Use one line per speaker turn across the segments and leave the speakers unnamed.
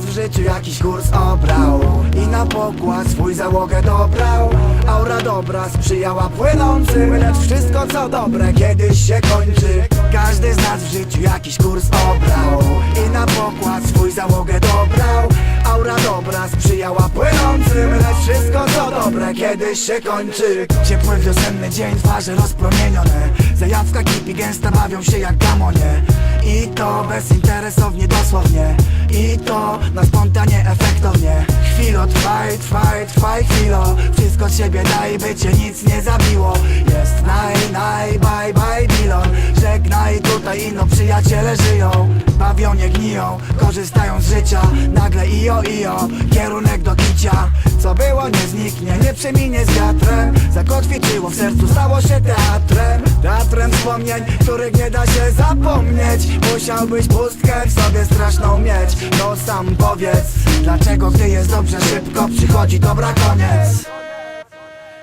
w życiu jakiś kurs obrał I na pokład swój załogę dobrał. Aura dobra sprzyjała płynącym Lecz wszystko co dobre kiedyś się kończy. Każdy z nas w życiu jakiś kurs obrał I na pokład swój załogę dobrał. Aura dobra sprzyjała płynącym Lecz wszystko co dobre kiedyś się kończy. Ciepły wiosenny dzień, twarze rozpromienione Zajawka kipi, gęsta bawią się jak gamonie. I to bezinteresownie dosłownie. I to na spontanie efektownie. Chwilo trwaj, trwaj, trwaj chwilo. Wszystko od siebie daj, by cię nic nie zabiło. Jest naj, naj, bye, bye, bilon Żegnaj, tutaj ino przyjaciele żyją. Bawią, nie gniją, korzystają z życia. Nagle io, io, kierunek do kicia Co było nie zniknie, nie przeminie z wiatrem. Zakotwiczyło w sercu, stało się teatrem. Teatrem wspomnień, których nie da się zapomnieć. Musiałbyś pustkę w sobie straszną mieć. No sam powiedz, dlaczego gdy jest dobrze szybko przychodzi dobra koniec?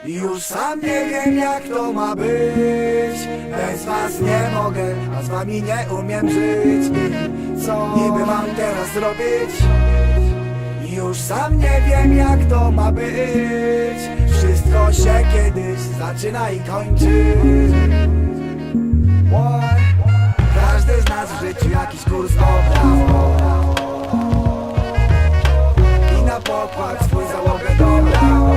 Już sam nie wiem jak to ma być. Bez was nie mogę, a z wami nie umiem żyć. Co niby mam teraz zrobić? Już sam nie wiem jak to ma być. Wszystko się kiedyś zaczyna i kończy? Każdy z nas w życiu jakiś kurs obrał. I na pokład swój załogę dobrał.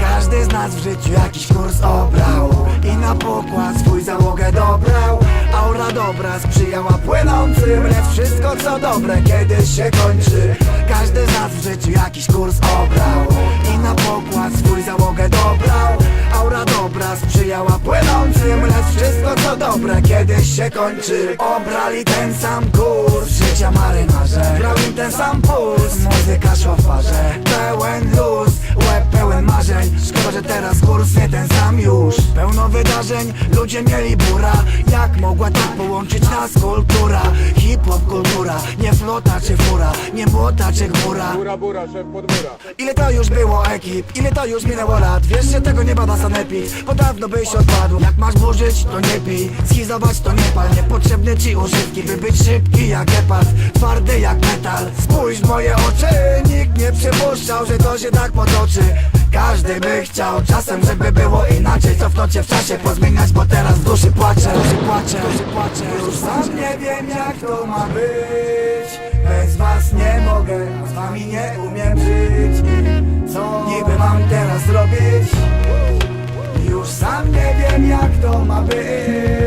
Każdy z nas w życiu jakiś kurs obrał. I na pokład swój załogę dobrał Aura dobra sprzyjała płynącym Lecz wszystko co dobre kiedyś się kończy. Każdy z nas w życiu jakiś kurs obrał I na pokład swój załogę dobrał. Aura dobra sprzyjała płynącym Lecz wszystko co dobre kiedyś się kończy. Obrali ten sam kurs życia marynarze. Grał im ten sam puls Muzyka szła w parze Pełen luz Szkoda, że teraz kurs nie ten sam już. Pełno wydarzeń, ludzie mieli bura. Jak mogła tak połączyć nas kultura? Hip-hop kultura, nie flota czy fura Nie błota czy chmura.
Bura, bura, szef podbóra.
Ile to już było ekip, ile to już minęło lat? Wiesz, że tego nie bada sanepid. Bo dawno byś odpadł. Jak masz burzyć, to nie pij. Schizować to nie pal. Niepotrzebne ci używki By być szybki jak gepard Twardy jak metal. Spójrz w moje oczy. Nikt nie przypuszczał, że to się tak potoczy każdy by chciał czasem, żeby było inaczej. Cofnąć się w czasie, pozmieniać, bo teraz w duszy płaczę. Duszy płaczę, duszy płaczę. Już sam nie wiem jak to ma być. Bez was nie mogę, z wami nie umiem żyć. Co niby mam teraz zrobić? Już sam nie wiem jak to ma być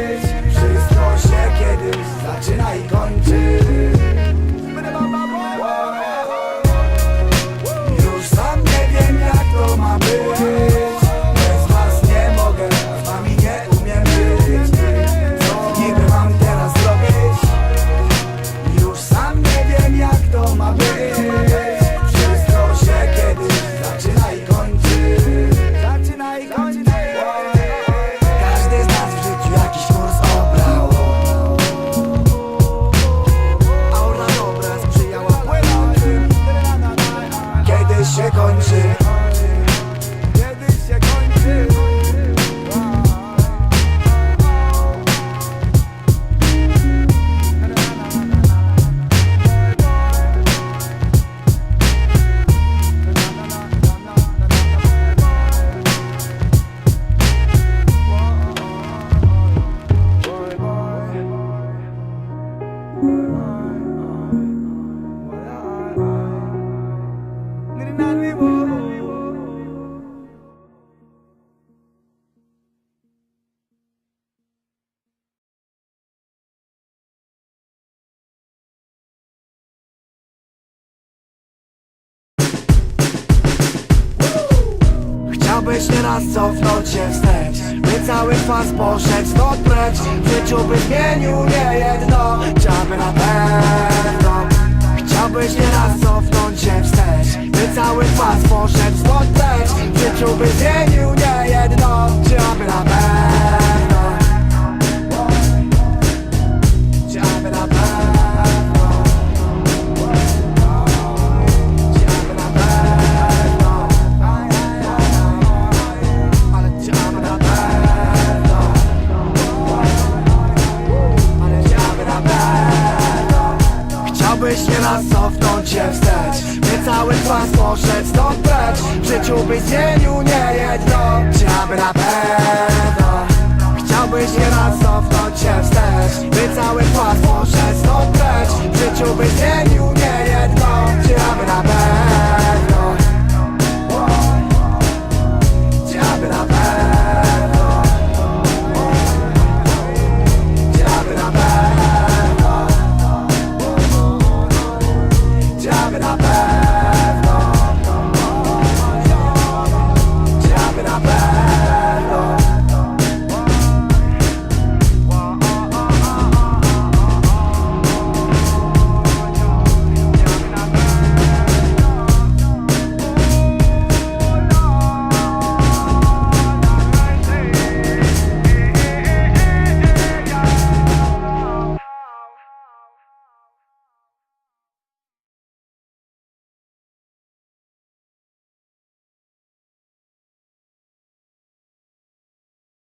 Chciałbyś nieraz cofnąć się wstecz By cały kwas poszedł stąd precz W życiu by zmienił nie jedno Chciałby na pewno. Chciałbyś nieraz cofnąć się wstecz By cały kwas poszedł stąd precz W życiu by zmienił cieniu nie jedź do Aby na pewno Chciałbyś nie raz cofnąć się wstecz By cały płat poszedł stąd precz W życiu by cieniu nie jedź do Aby na pewno Aby na pewno Aby na pewno Aby